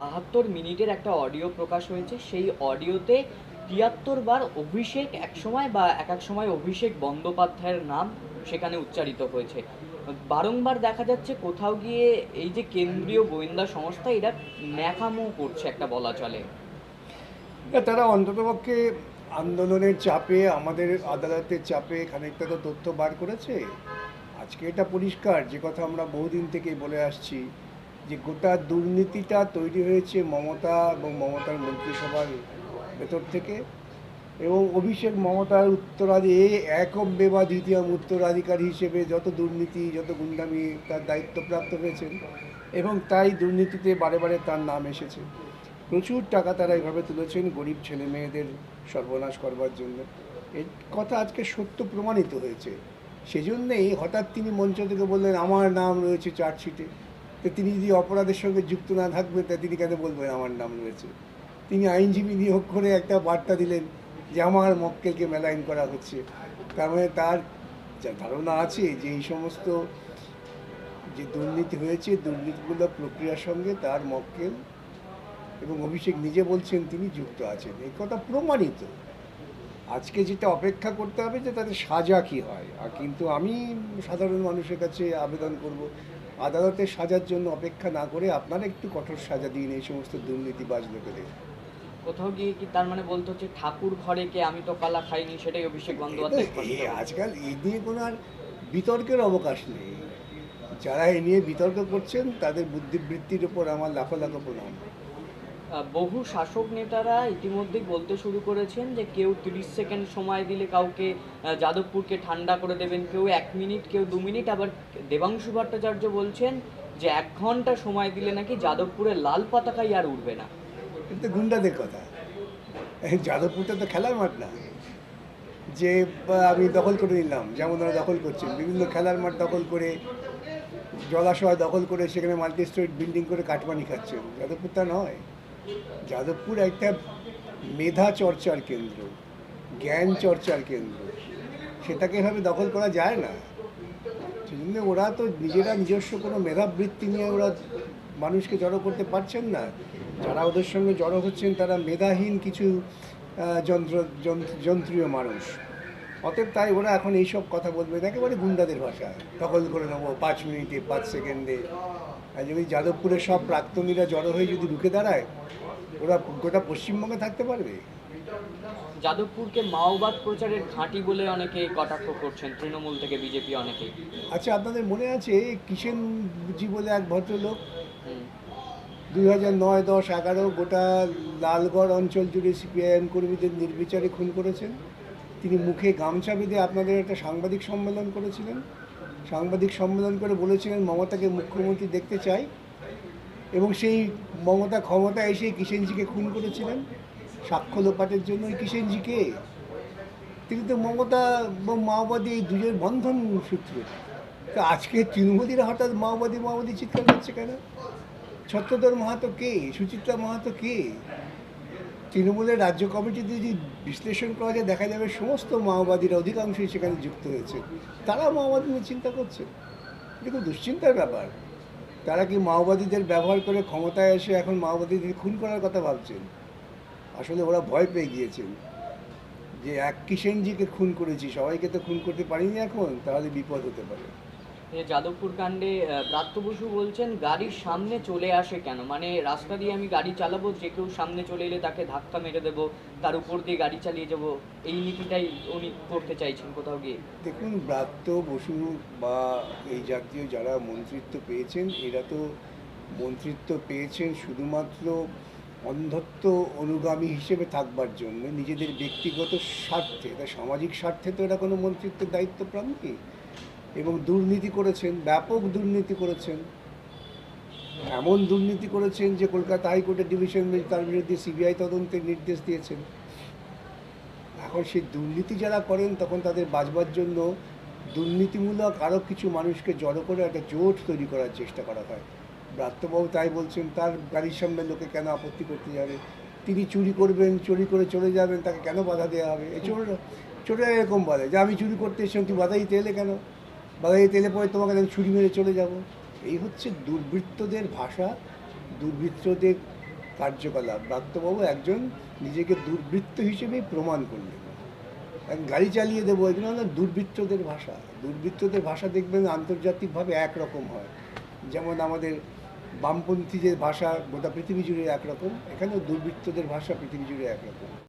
বাহাত্তর মিনিটের একটা অডিও প্রকাশ হয়েছে। সেই অডিওতে তিয়াত্তর বার অভিষেক এক সময় বা এক এক সময় অভিষেক বন্দ্যোপাধ্যায়ের নাম সেখানে উচ্চারিত হয়েছে। বারংবার দেখা যাচ্ছে কোথাও গিয়ে এই যে কেন্দ্রীয় গোয়েন্দা সংস্থা, এরা ন্যাকামো করছে একটা বলা চলে। তারা অন্ততপক্ষে আন্দোলনের চাপে, আমাদের আদালতের চাপে খানিকটা তো তথ্য বার করেছে। আজকে এটা পরিষ্কার, যে কথা আমরা বহুদিন থেকে বলে আসছি। যে গোটা দুর্নীতিটা তৈরি হয়েছে মমতা এবং মমতার মন্ত্রিসভার ভেতর থেকে। এবং অভিষেক মমতার উত্তরাধি একক বেবা দ্বিতীয় উত্তরাধিকারী হিসেবে যত দুর্নীতি, যত গুন্ডামি তার দায়িত্বপ্রাপ্ত হয়েছেন এবং তাই দুর্নীতিতে বারে বারে তার নাম এসেছে। প্রচুর টাকা তারা এভাবে তুলেছেন গরিব ছেলে মেয়েদের সর্বনাশ করবার জন্য। এই কথা আজকে সত্য প্রমাণিত হয়েছে। সেজন্যেই হঠাৎ তিনি মঞ্চ থেকে বললেন, আমার নাম রয়েছে চার্জশিটে। তিনি যদি অপরাধের সঙ্গে যুক্ত না থাকবেন, তা তিনি কেন বলবেন আমার নাম রয়েছে? তিনি আইনজীবী নিয়োগ করে একটা বার্তা দিলেন যে আমার মক্কেলকে মেলাইন করা হচ্ছে। তার মানে তার ধারণা আছে যে এই সমস্ত যে দুর্নীতি হয়েছে দুর্নীতিগুলো প্রক্রিয়ার সঙ্গে তার মক্কেল এবং অভিষেক নিজে বলছেন তিনি যুক্ত আছেন। এই কথা প্রমাণিত। আজকে যেটা অপেক্ষা করতে হবে যে তাদের সাজা কী হয়। আর কিন্তু আমি সাধারণ মানুষের কাছে আবেদন করব আদালতের সাজার জন্য অপেক্ষা না করে আপনারা একটু কঠোর সাজা দিন এই সমস্ত দুর্নীতিবাজ লোকেদের কোথাও গিয়ে কি তার মানে বলতে হচ্ছে ঠাকুর ঘরে কে আমি তো কালা খাইনি সেটাই অভিষেক বন্দ্যোপাধ্যায় আজকাল এই নিয়ে কোনো আর বিতর্কের অবকাশ নেই। যারা এ নিয়ে বিতর্ক করছেন তাদের বুদ্ধিবৃত্তির উপর আমার লাখো লাখো প্রণাম। বহু শাসক নেতারা ইতিমধ্যেই বলতে শুরু করেছেন যে কেউ তিরিশ সেকেন্ড সময় দিলে কাউকে যাদবপুরকে ঠান্ডা করে দেবেন, কেউ এক মিনিট, কেউ দু মিনিট। আবার দেবাংশু ভট্টাচার্য বলছেন যে এক ঘণ্টা সময় দিলে নাকি যাদবপুরের লাল পতাকাই আর উঠবে না। কিন্তু গুন্ডাদের কথা। যাদবপুরটা তো খেলার মাঠ না। যে আমি দখল করে নিলাম, যেমন ওরা দখল করছেন বিভিন্ন খেলার মাঠ দখল করে, জলাশয় দখল করে সেখানে মাল্টি স্টোরি বিল্ডিং করে কাটমানি খাচ্ছেন যাদবপুরটা নয়। যাদবপুর একটা মেধা চর্চার কেন্দ্র, জ্ঞান চর্চার কেন্দ্র। সেটাকে এভাবে দখল করা যায় না। সেই জন্য ওরা তো নিজেরা নিজস্ব কোনো মেধাবৃত্তি নিয়ে ওরা মানুষকে জড়ো করতে পারছেন না। যারা ওদের সঙ্গে জড়ো হচ্ছেন তারা মেধাহীন কিছু যন্ত্র, যন্ত্র- যন্ত্রীয় মানুষ। অতএব তাই ওরা এখন এইসব কথা বলবে একেবারে গুন্ডাদের ভাষা। দখল করে নেব পাঁচ মিনিটে, পাঁচ সেকেন্ডে। আর যদি যাদবপুরের সব প্রাক্তনীরা জড়ো হয়ে যদি রুখে দাঁড়ায় ওরা গোটা পশ্চিমবঙ্গে থাকতে পারবে? যাদবপুরকে মাওবাদ প্রচারের ঘাঁটি বলে অনেকে কটাক্ষ করছেন তৃণমূল থেকে বিজেপি অনেকেই। আচ্ছা আপনাদের মনে আছে কিষেনজি বলে এক ভদ্রলোক? দুই হাজার নয় দশ এগারো গোটা লালগড় অঞ্চল জুড়ে সিপিআইএম কর্মীদের নির্বিচারে খুন করেছেন। তিনি মুখে গামছা বেঁধে আপনাদের একটা সাংবাদিক সম্মেলন করেছিলেন। সাংবাদিক সম্মেলন করে বলেছিলেন, মমতাকে মুখ্যমন্ত্রী দেখতে চাই। এবং সেই মমতা ক্ষমতা এসে কিষেনজিকে খুন করেছিলেন। সাক্ষ্য লোপাটের জন্য কিষেনজিকে তিনি তো মমতা এবং মাওবাদী এই দুজনের বন্ধন সূত্র। তো আজকে তৃণমূলীরা হঠাৎ মাওবাদী মাওবাদী চিৎকার করছে কেন? ছত্রধর মাহাতো কে? সুচিত্রা মাহাতো কে? তৃণমূলের রাজ্য কমিটিতে যদি বিশ্লেষণ করা যায়, দেখা যাবে সমস্ত মাওবাদীরা অধিকাংশই সেখানে যুক্ত হয়েছে। তারা মাওবাদী নিয়ে চিন্তা করছে। এটা খুব দুশ্চিন্তার ব্যাপার। তারা কি মাওবাদীদের ব্যবহার করে ক্ষমতায় এসে এখন মাওবাদীদের খুন করার কথা ভাবছেন? আসলে ওরা ভয় পেয়ে গিয়েছেন যে, এক কিষেনজিকে খুন করেছি, সবাইকে তো খুন করতে পারিনি এখন, তাহলে বিপদ হতে পারে। যাদবপুর কাণ্ডে ব্রাত্য বসু বলছেন, গাড়ির সামনে চলে আসে কেন? মানে রাস্তা দিয়ে আমি গাড়ি চালাবো, যে কেউ সামনে চলে এলে তাকে ধাক্কা মেরে দেবো, তার উপর দিয়ে গাড়ি চালিয়ে যাব, এই নীতিটাই উনি করতে চাইছেন কোথাও গিয়ে। দেখুন, ব্রাত্য বসু বা এই জাতীয় যারা মন্ত্রিত্ব পেয়েছেন, এরা তো মন্ত্রিত্ব পেয়েছেন শুধুমাত্র অন্ধত্ব অনুগামী হিসেবে থাকবার জন্য, নিজেদের ব্যক্তিগত স্বার্থে, তা সামাজিক স্বার্থে তো এরা কোনো মন্ত্রিত্বের দায়িত্ব প্রান্তি এবং দুর্নীতি করেছেন, ব্যাপক দুর্নীতি করেছেন। এমন দুর্নীতি করেছেন যে কলকাতা হাইকোর্টের ডিভিশন বেঞ্চ তার বিরুদ্ধে সিবিআই তদন্তের নির্দেশ দিয়েছেন। এখন সেই দুর্নীতি যারা করেন, তখন তাদের বাঁচবার জন্য দুর্নীতিমূলক আরও কিছু মানুষকে জড়ো করে একটা জোট তৈরি করার চেষ্টা করা হয়। ব্রাত্যবাবু তাই বলছেন, তার গাড়ির সামনে লোকে কেন আপত্তি করতে যাবে? তিনি চুরি করবেন, চুরি করে চলে যাবেন, তাকে কেন বাধা দেওয়া হবে? এই চোর চোরেরা এরকম বলে যে, আমি চুরি করতে এসেছি, তুই বাধা দিতে এলে কেন? বাধা দিতে এলে পরে তোমাকে আমি ছুরি মেরে চলে যাব। এই হচ্ছে দুর্বৃত্তদের ভাষা, দুর্বৃত্তদের কার্যকলাপ। ব্রাত্যবাবু একজন নিজেকে দুর্বৃত্ত হিসেবেই প্রমাণ করলেন। গাড়ি চালিয়ে দেবো, এগুলো হলো দুর্বৃত্তদের ভাষা। দুর্বৃত্তদের ভাষা দেখবেন আন্তর্জাতিকভাবে একরকম হয়। যেমন আমাদের বামপন্থী যে ভাষা গোটা পৃথিবী জুড়ে একরকম, এখানেও দুর্বৃত্তদের ভাষা পৃথিবী জুড়ে একরকম।